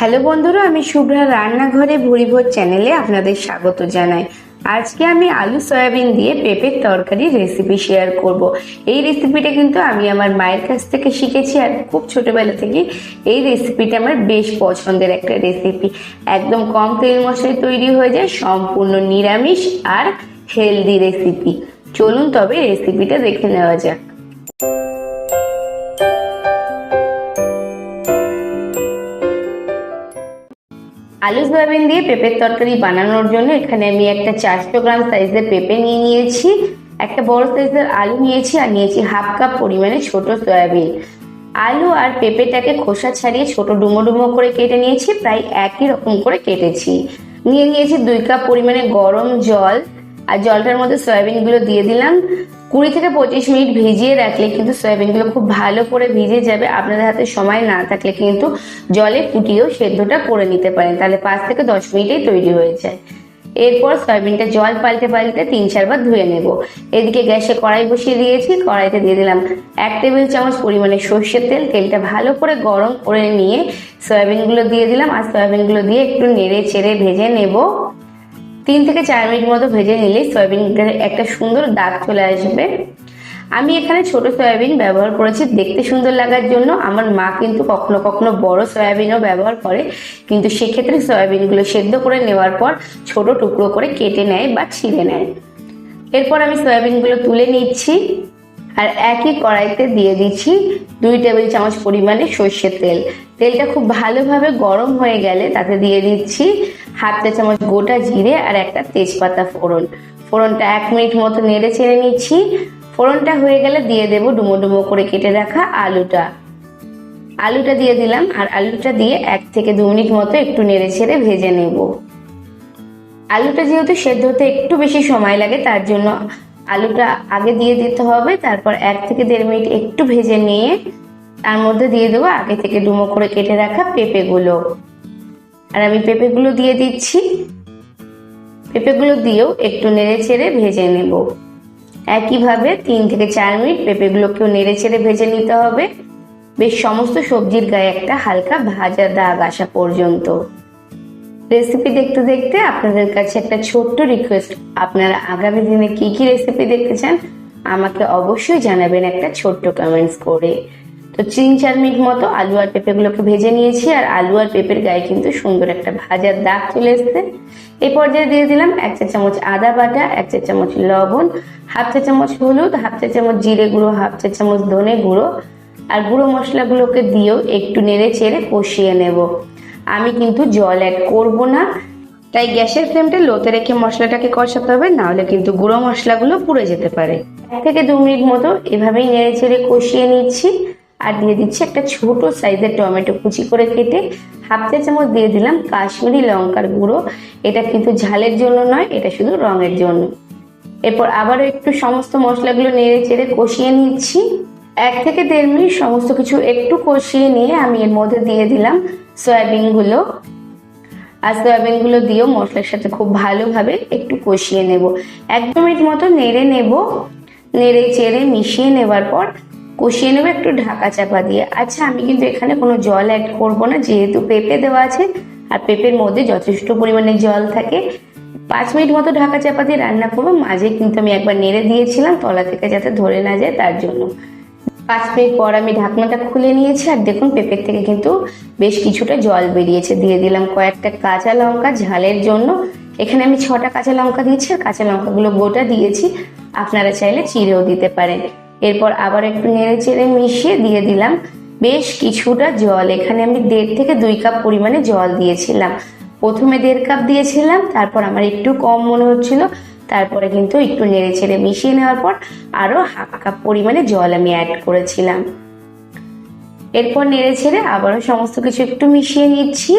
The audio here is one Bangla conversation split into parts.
হ্যালো বন্ধুরা, আমি শুভ্রা রান্নাঘরে ভুরিভোজ চ্যানেলে আপনাদের স্বাগত জানাই। আজকে আমি আলু সয়াবিন দিয়ে পেঁপের তরকারি রেসিপি শেয়ার করব। এই রেসিপিটা কিন্তু আমি আমার মায়ের কাছ থেকে শিখেছি আর খুব ছোটোবেলা থেকে এই রেসিপিটা আমার বেশ পছন্দের একটা রেসিপি একদম কম তেল মশলায় তৈরি হয়ে যায়, সম্পূর্ণ নিরামিষ আর হেলদি রেসিপি চলুন তবে রেসিপিটা দেখে নেওয়া যাক। আলু সয়াবিন দিয়ে পেঁপের তরকারি বানানোর জন্য এখানে আমি একটা চারশো গ্রাম সাইজের পেঁপে নিয়ে নিয়েছি, একটা বড় সাইজের আলু নিয়েছি আর নিয়েছি হাফ কাপ পরিমাণে ছোট সয়াবিন। আলু আর পেঁপেটাকে খোসা ছাড়িয়ে ছোট ডুমো ডুমো করে কেটে নিয়েছি, প্রায় একই রকম করে কেটেছি। নিয়ে নিয়েছি দুই কাপ পরিমাণে গরম জল আর জলটার মধ্যে সয়াবিনগুলো দিয়ে দিলাম। কুড়ি থেকে পঁচিশ মিনিট ভিজিয়ে রাখলে কিন্তু সয়াবিনগুলো খুব ভালো করে ভিজে যাবে। আপনাদের হাতে সময় না থাকলে কিন্তু জলে ফুটিয়েও সেদ্ধটা করে নিতে পারেন। তাহলে পাঁচ থেকে দশ মিনিটেই তৈরি হয়ে যায়। এরপর সয়াবিনটা জল পাল্টে পাল্টে তিন চারবার ধুয়ে নেব। এদিকে গ্যাসে কড়াই বসিয়ে দিয়েছি। কড়াইতে দিয়ে দিলাম এক টেবিল চামচ পরিমাণে সর্ষের তেল। তেলটা ভালো করে গরম করে নিয়ে সয়াবিনগুলো দিয়ে দিলাম। আর সয়াবিনগুলো দিয়ে একটু নেড়ে চেড়ে ভেজে নেব। তিন থেকে চার মিনিট মতো ভেজে নিলেই সয়াবিনের একটা সুন্দর দাগ চলে আসবে। আমি এখানে ছোট সয়াবিন ব্যবহার করেছি, দেখতে সুন্দর লাগার জন্য। আমার মা কিন্তু কখনো কখনো বড় সয়াবিনও ব্যবহার করে, কিন্তু সেক্ষেত্রে সয়াবিনগুলো সেদ্ধ করে নেওয়ার পর ছোট টুকরো করে কেটে নেয় বা ছিঁড়ে নেয়। এরপর আমি সয়াবিনগুলো তুলে নিচ্ছি আর একই কড়াইতে দিয়ে দিচ্ছি দুই টেবিল চামচ পরিমাণে সর্ষের তেল। তেলটা খুব ভালোভাবে গরম হয়ে গেলে তাতে দিয়ে দিচ্ছি হাফ চা চামচ গোটা জিরে আর একটা তেজপাতা ফোড়ন। ফোড়নটা এক মিনিট মতো নেড়ে ছেড়ে নিচ্ছি। ফোড়নটা হয়ে গেলে দিয়ে দেব ডুমো ডুমো করে কেটে রাখা আলুটা। আলুটা দিয়ে দিলাম আর আলুটা দিয়ে এক থেকে দু মিনিট মতো একটু নেড়ে ছেড়ে ভেজে নেব। আলুটা যেহেতু সেদ্ধ হতে একটু বেশি সময় লাগে, তার জন্য আলুটা আগে দিয়ে দিতে হবে, তারপর এক থেকে দেড় মিনিট একটু ভেজে নিয়ে তার মধ্যে দিয়ে দেবো আগে থেকে ডুমো করে কেটে রাখা পেঁপেগুলো। আর আমি পেঁপেগুলো দিয়ে দিচ্ছি। পেঁপেগুলো দিয়েও একটু নেড়ে ছেড়ে ভেজে নেব। একইভাবে তিন থেকে চার মিনিট পেঁপেগুলোকেও নেড়ে ছেড়ে ভেজে নিতে হবে। বেশ সমস্ত সবজির গায়ে একটা হালকা ভাজা দাগ আসা পর্যন্ত। রেসিপি দেখতে দেখতে আপনাদের কাছে একটা ছোট্ট রিকোয়েস্ট। আপনারা আগামী দিনে কি কি রেসিপি দেখতে চান, আমাকে অবশ্যই জানাবেন একটা ছোট্ট কমেন্টস করে। তো তিন চার মিনিট মতো আলু আর পেঁপেগুলোকে ভেজে নিয়েছি, আর আলু আর পেঁপের গায়ে কিন্তু সুন্দর একটা ভাজার দাগ চলে এসছে। এই পর্যায়ে দিয়ে দিলাম এক চা চামচ আদা বাটা, এক চা চামচ লবণ, হাফ চা চামচ হলুদ, হাফ চা চামচ জিরে গুঁড়ো, হাফ চা চামচ ধনে গুঁড়ো, আর গুঁড়ো মশলাগুলোকে দিয়েও একটু নেড়ে চেড়ে কষিয়ে নেব। আমি কিন্তু জল অ্যাড করব না, তাই গ্যাসের ফ্লেমটা লোতে রেখে মশলাটাকে কষাতে হবে, নাহলে কিন্তু গুঁড়ো মশলাগুলো পুড়ে যেতে পারে। এক থেকে দু মিনিট মতো এভাবেই নেড়ে চেড়ে কষিয়ে নিচ্ছি। আর দিয়ে দিচ্ছি একটা ছোট সাইজের টমেটো কুচি করে কেটে হাফ চা চামচ দিয়ে দিলাম কাশ্মীরি লঙ্কার গুঁড়ো। এটা কিন্তু ঝালের জন্য নয়, এটা শুধু রঙের জন্য। এরপর আবারও একটু সমস্ত মশলাগুলো নেড়ে চেড়ে কষিয়ে নিচ্ছি। এক থেকে দেড় মিনিট সমস্ত কিছু একটু কষিয়ে নিয়ে আমি এর মধ্যে দিয়ে দিলাম সয়াবিনগুলো। আর সয়াবিনগুলো দিয়েও মশলার সাথে খুব ভালোভাবে একটু কষিয়ে নেব। এক মিনিট মতো নেড়ে নেব। নেড়ে চেড়ে মিশিয়ে নেবার পর কষিয়ে নেব, একটু ঢাকা চাপা দিয়ে। আচ্ছা আমি কিন্তু এখানে কোনো জল অ্যাড করব না, যেহেতু পেঁপে দেওয়া আছে, আর পেঁপের মধ্যে যথেষ্ট পরিমাণে জল থাকে। পাঁচ মিনিট মতো ঢাকা চাপা দিয়ে রান্না করব, মাঝে কিন্তু আমি একবার নেড়ে দিয়েছিলাম, তলা থেকে যাতে ধরে না যায় তার জন্য। পাঁচ মিনিট পর আমি ঢাকনাটা খুলে নিয়েছি, আর দেখুন পেঁপের থেকে কিন্তু বেশ কিছুটা জল বেরিয়েছে। দিয়ে দিলাম কয়েকটা কাঁচা লঙ্কা ঝালের জন্য। এখানে আমি ছটা কাঁচা লঙ্কা দিয়েছি, আর কাঁচা লঙ্কাগুলো গোটা দিয়েছি। আপনারা চাইলে চিড়েও দিতে পারেন। এরপর আবার একটু নেড়ে চেড়ে মিশিয়ে দিয়ে দিলাম। বেশ কিছুটা জল। এখানে আমি দেড় থেকে দুই কাপ পরিমাণে জল দিয়েছিলাম। প্রথমে দেড় কাপ দিয়েছিলাম, তারপর আমার একটু কম মনে হচ্ছিল। তারপরে কিন্তু একটু নেড়ে ছেড়ে মিশিয়ে নেওয়ার পর আরও হাফ কাপ পরিমাণে জল আমি অ্যাড করেছিলাম। এরপর নেড়ে ছেড়ে আবারও সমস্ত কিছু একটু মিশিয়ে নিচ্ছি।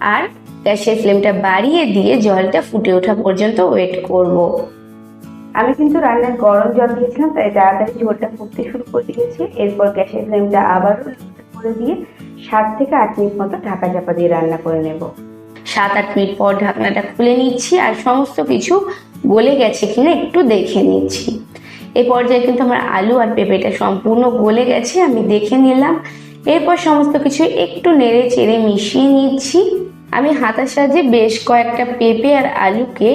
আর গ্যাসের ফ্লেমটা বাড়িয়ে দিয়ে জলটা ফুটে ওঠা পর্যন্ত ওয়েট করব। আমি কিন্তু রান্নার গরম জল দিয়েছিলাম, তাই তাড়াতাড়ি ঝোলটা ফুটতে শুরু করে দিয়েছি। এরপর গ্যাসের ফ্লেমটা আবারও করে দিয়ে সাত থেকে আট মিনিট মতো ঢাকা চাপা দিয়ে রান্না করে নেব। সাত আট মিনিট পর ঢাকনাটা খুলে নিচ্ছি আর সমস্ত কিছু গলে গেছে কিনা একটু দেখে নিচ্ছি। এই পর্যায়ে কিন্তু আমার আলু আর পেঁপেটা সম্পূর্ণ গলে গেছে, আমি দেখে নিলাম। এরপর সমস্ত কিছু একটু নেড়ে চেড়ে মিশিয়ে নিচ্ছি। আমি হাতার সাহায্যে বেশ কয়েকটা পেঁপে আর আলুকে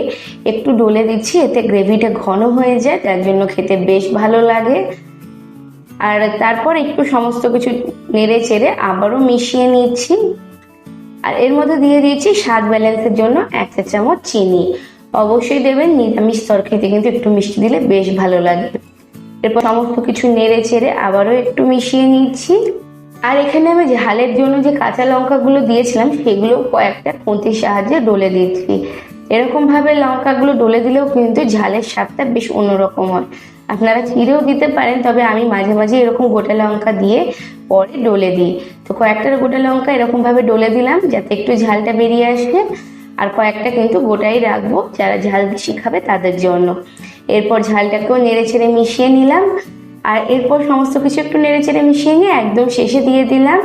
একটু ডলে দিচ্ছি, এতে গ্রেভিটা ঘন হয়ে যায়, যার জন্য খেতে বেশ ভালো লাগে। আর তারপর একটু সমস্ত কিছু নেড়ে চেড়ে আবারও মিশিয়ে নিচ্ছি। আর এর মধ্যে দিয়ে দিয়েছি স্বাদ ব্যালেন্সের জন্য এক চা চামচ চিনি। অবশ্যই দেবেন, নিরামিষ তরকারিতে কিন্তু একটু মিষ্টি দিলে বেশ ভালো লাগে এরপর সমস্ত কিছু নেড়ে চেড়ে আবারও একটু মিশিয়ে নিচ্ছি। আর এখানে আমি ঝালের জন্য যে কাঁচা লঙ্কাগুলো দিয়েছিলাম, সেগুলো কয়েকটা খুন্তির সাহায্যে ডলে দিয়েছি। এরকম ভাবে লঙ্কাগুলো ডলে দিলেও কিন্তু ঝালের স্বাদটা বেশ অন্যরকম হয়। আপনারা চিড়েও দিতে পারেন, তবে আমি মাঝে মাঝে এরকম গোটা লঙ্কা দিয়ে পরে ডলে দিই। তো কয়েকটা গোটা লঙ্কা এরকম ভাবে ডলে দিলাম, যাতে একটু ঝালটা বেরিয়ে আসে। আর কয়েকটা কিন্তু গোটাই রাখব, যারা ঝাল বেশি খাবে তাদের জন্য। এরপর ঝালটাকেও নেড়ে ছেড়ে মিশিয়ে নিলাম। আর এরপর সমস্ত কিছু একটু নেড়ে চেড়ে মিশিয়ে নিয়ে একদম শেষে দিয়ে দিলাম।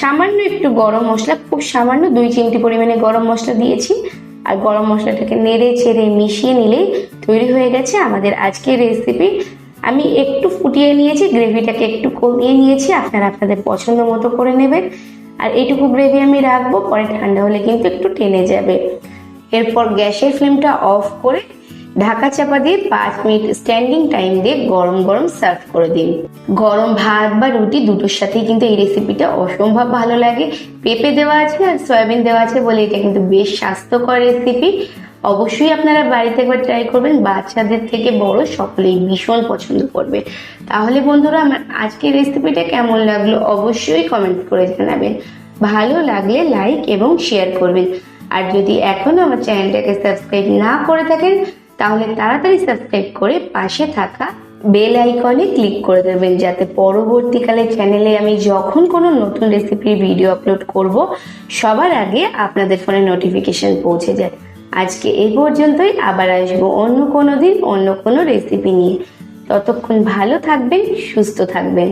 সামান্য একটু গরম মশলা, খুব সামান্য দুই চিমটি পরিমাণে গরম মশলা দিয়েছি। আর গরম মশলাটাকে নেড়ে চেড়ে মিশিয়ে নিলেই তৈরি হয়ে গেছে আমাদের আজকের রেসিপি আমি একটু ফুটিয়ে নিয়েছি গ্রেভিটাকে একটু কমিয়ে নিয়েছি, আপনারা আপনাদের পছন্দ মতো করে নেবেন। আর এইটুকু গ্রেভি আমি রাখব, পরে ঠান্ডা হলে কিন্তু একটু টেনে যাবে। এরপর গ্যাসের ফ্লেমটা অফ করে ঢাকা চাপা দিয়ে পাঁচ মিনিট স্ট্যান্ডিং টাইম দিয়ে গরম গরম সার্ভ করে দিন। গরম ভাত বা রুটি দুটোর সাথেই কিন্তু এই রেসিপিটা অসম্ভব ভালো লাগে। পেঁপে দেওয়া আছে আর সয়াবিন দেওয়া আছে বলে এটা কিন্তু বেশ স্বাস্থ্যকর রেসিপি অবশ্যই আপনারা বাড়িতে একবার ট্রাই করবেন, বাচ্চাদের থেকে বড় সকলেই ভীষণ পছন্দ করবে। তাহলে বন্ধুরা, আমার আজকের রেসিপিটা কেমন লাগল অবশ্যই কমেন্ট করে জানাবেন। ভালো লাগলে লাইক এবং শেয়ার করবেন। আর যদি এখনও আমার চ্যানেলটাকে সাবস্ক্রাইব না করে থাকেন তাহলে তাড়াতাড়ি সাবস্ক্রাইব করে পাশে থাকা বেল আইকনে ক্লিক করে দেবেন, যাতে পরবর্তীকালে চ্যানেলে আমি যখন কোনো নতুন রেসিপির ভিডিও আপলোড করব, সবার আগে আপনাদের ফোনে নোটিফিকেশন পৌঁছে যায়। আজকে এই পর্যন্তই, আবার আসব অন্য কোনো দিন, অন্য কোনো রেসিপি নিয়ে। ততক্ষণ ভালো থাকবেন, সুস্থ থাকবেন।